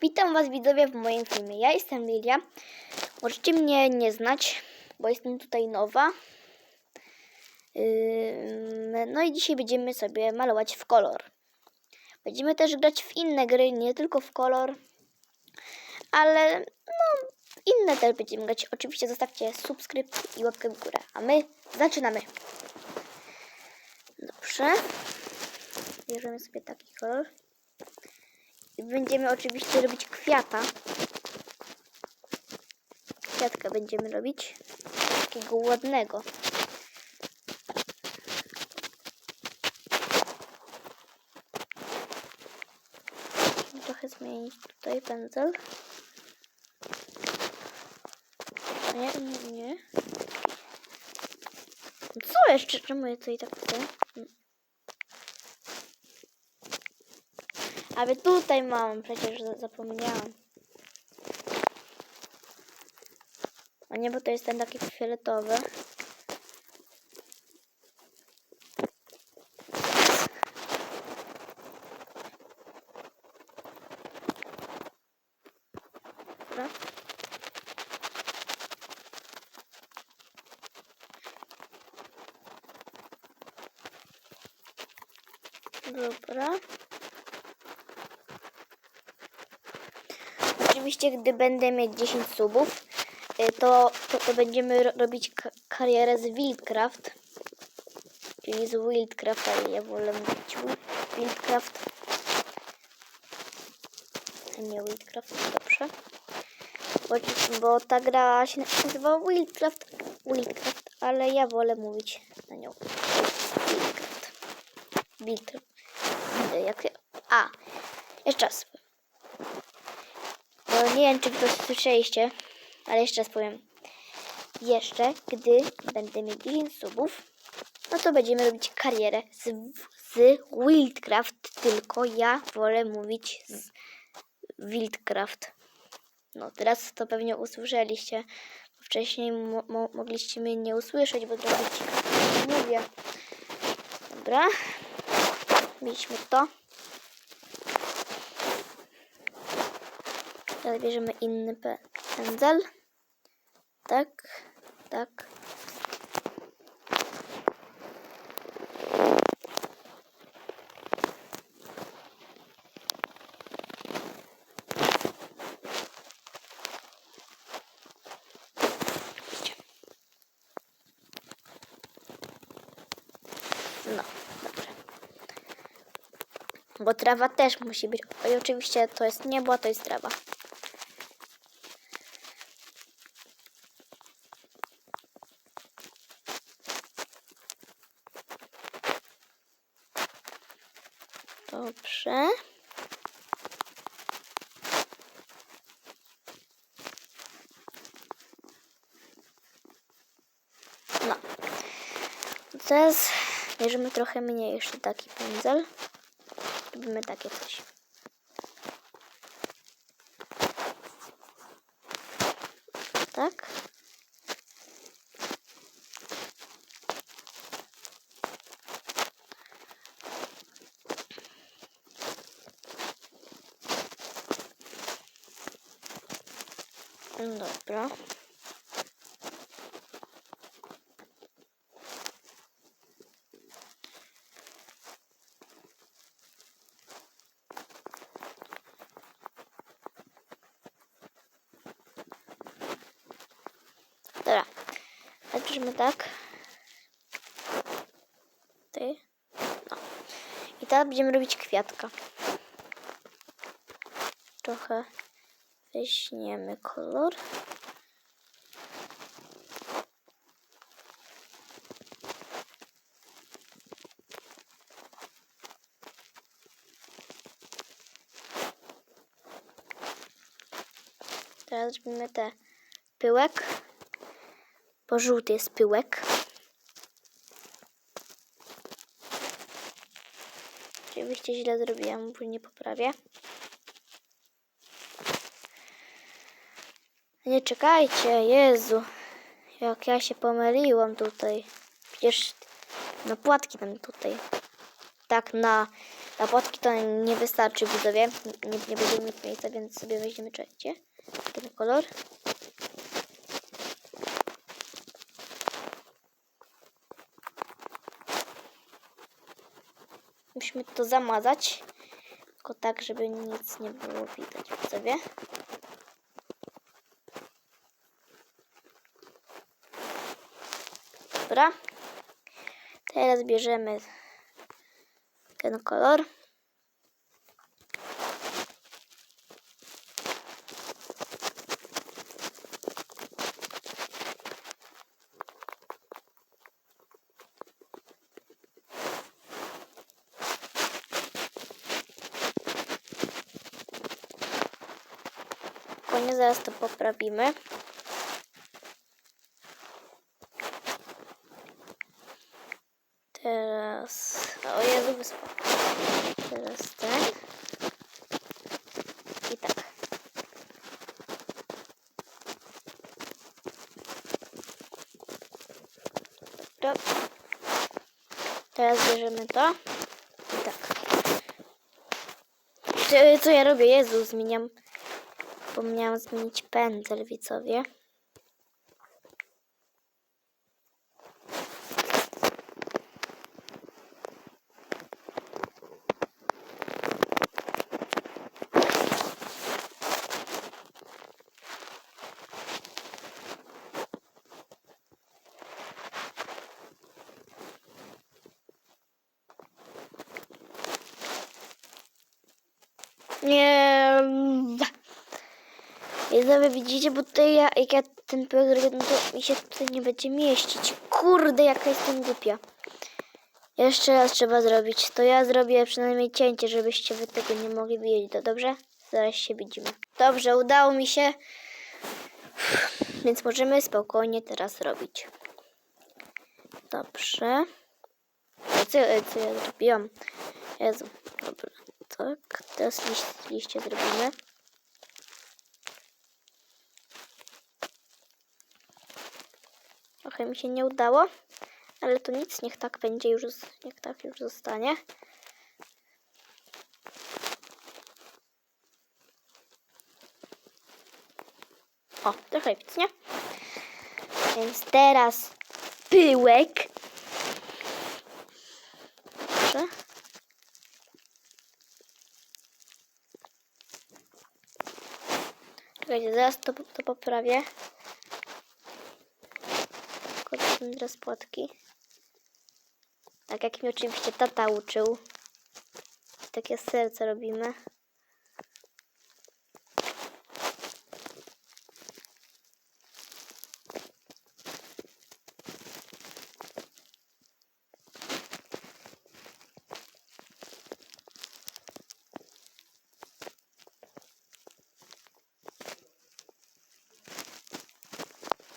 Witam Was widzowie w moim filmie. Ja jestem Lilia. Możecie mnie nie znać, bo jestem tutaj nowa. No i dzisiaj będziemy sobie malować w kolor. Będziemy też grać w inne gry, nie tylko w kolor, ale no inne też będziemy grać. Oczywiście zostawcie subskrypcję i łapkę w górę. A my zaczynamy. Dobrze. Bierzemy sobie taki kolor. Będziemy oczywiście robić kwiata. Kwiatka będziemy robić. Takiego ładnego. Trochę zmienić tutaj pędzel. Nie, nie. Co jeszcze? Czemu ja tutaj tak tutaj? Ale tutaj mam, przecież za- zapomniałam. A nie, bo to jest ten taki fioletowy. Dobra. Dobra. Oczywiście, gdy będę mieć 10 subów, y, to, to, to będziemy ro- robić ka- karierę z Wildcraft. Czyli z Wildcraft, ale ja wolę mówić Wi- Wildcraft. Nie Wildcraft, dobrze. Bo, bo ta gra się nazywa Wildcraft, Wildcraft, ale ja wolę mówić na nią Wildcraft. Wildcraft. Y, Jak, a, jeszcze raz. Bo nie wiem, czy to słyszeliście, ale jeszcze raz powiem. Jeszcze, gdy będę mieć 10 subów, no to będziemy robić karierę z, z Wildcraft, tylko ja wolę mówić z Wildcraft. No, teraz to pewnie usłyszeliście. bo Wcześniej mo mo mogliście mnie nie usłyszeć, bo trochę mówię. Dobra. Mieliśmy to. Teraz bierzemy inny pędzel. Tak, tak. No, dobrze. Bo trawa też musi być. I oczywiście to jest niebo, a to jest trawa. Dobrze. No. Teraz bierzemy trochę mniejszy taki pędzel. Robimy takie coś. Tak. Dobra. Dobra. Zaczniemy tak. Ty. No. I teraz będziemy robić kwiatka. Trochę weźmiemy kolor. Teraz zrobimy te pyłek. Bo żółty jest pyłek. Oczywiście źle zrobiłam, nie poprawię. Nie czekajcie, Jezu. Jak ja się pomyliłam tutaj. Przecież na płatki tam tutaj. Tak, na Dla potki to nie wystarczy widzowie. Nie, nie będziemy mieć miejsca, więc sobie weźmiemy, czekajcie, ten kolor. Musimy to zamazać. Tylko tak, żeby nic nie było widać widzowie. Dobra. Teraz bierzemy ten kolor. Spokojnie, zaraz to poprawimy. Teraz. O Jezu, wyspa. Teraz ten. I tak. Teraz bierzemy to. I tak. Co ja robię? Jezu, zmieniam. Zapomniałam zmienić pędzel, widzowie. Nie. Widzowie, widzicie, bo tutaj ja, jak ja ten zrobię, no to mi się tutaj nie będzie mieścić. Kurde, jaka jestem głupia. Jeszcze raz trzeba zrobić. To ja zrobię przynajmniej cięcie, żebyście wy tego nie mogli widzieć. To dobrze? Zaraz się widzimy. Dobrze, udało mi się. Więc możemy spokojnie teraz robić. Dobrze. Co, co ja zrobiłam? Jezu. Dobra. Tak. Teraz liść, liście zrobimy. Trochę mi się nie udało, ale to nic, niech tak będzie już, niech tak już zostanie. O, trochę nie? Więc teraz pyłek. Dobrze. Czekajcie, zaraz to, to poprawię. Kładźmy teraz płatki. Tak jak mi oczywiście tata uczył. Takie serce robimy.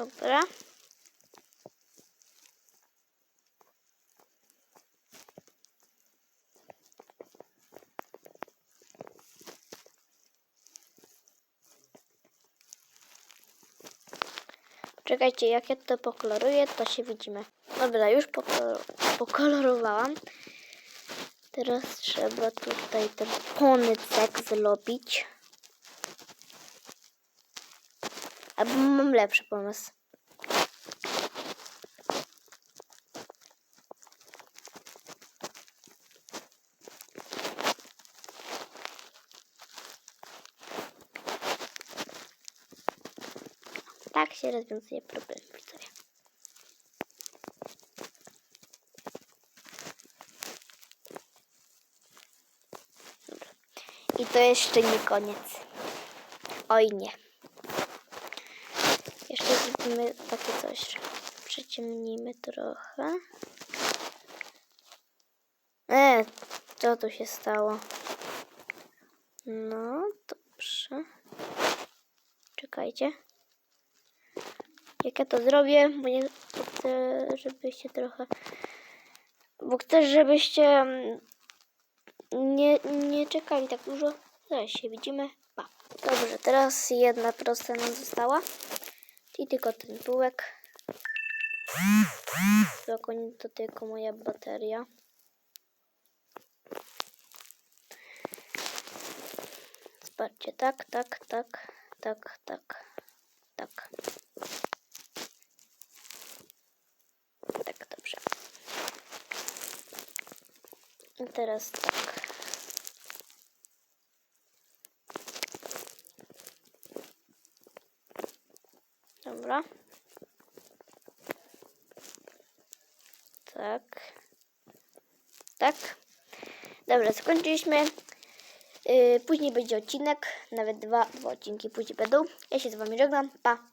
Dobra. Czekajcie, jak ja to pokoloruję, to się widzimy. Dobra, już pokolor pokolorowałam. Teraz trzeba tutaj ten ponycek zrobić. Albo mam lepszy pomysł. Tak się rozwiązuje problem, widzowie. I to jeszcze nie koniec. Oj nie. Zrobimy takie coś. Przyciemnimy trochę. E, co tu się stało? No, dobrze. Czekajcie. Jak ja to zrobię, bo nie chcę, żebyście trochę. Bo chcę, żebyście mm, nie, nie czekali tak dużo. Zaraz się widzimy. Pa. Dobrze, teraz jedna prosta nam została. I tylko ten półek. Spokojnie, to tylko moja bateria. Zobaczcie, tak, tak, tak, tak, tak, tak. Tak, dobrze. I teraz tak. Dobra. Tak. Tak. Dobra, skończyliśmy. Yy, później będzie odcinek, nawet dwa, dwa odcinki później będą. Ja się z Wami żegnam. Pa!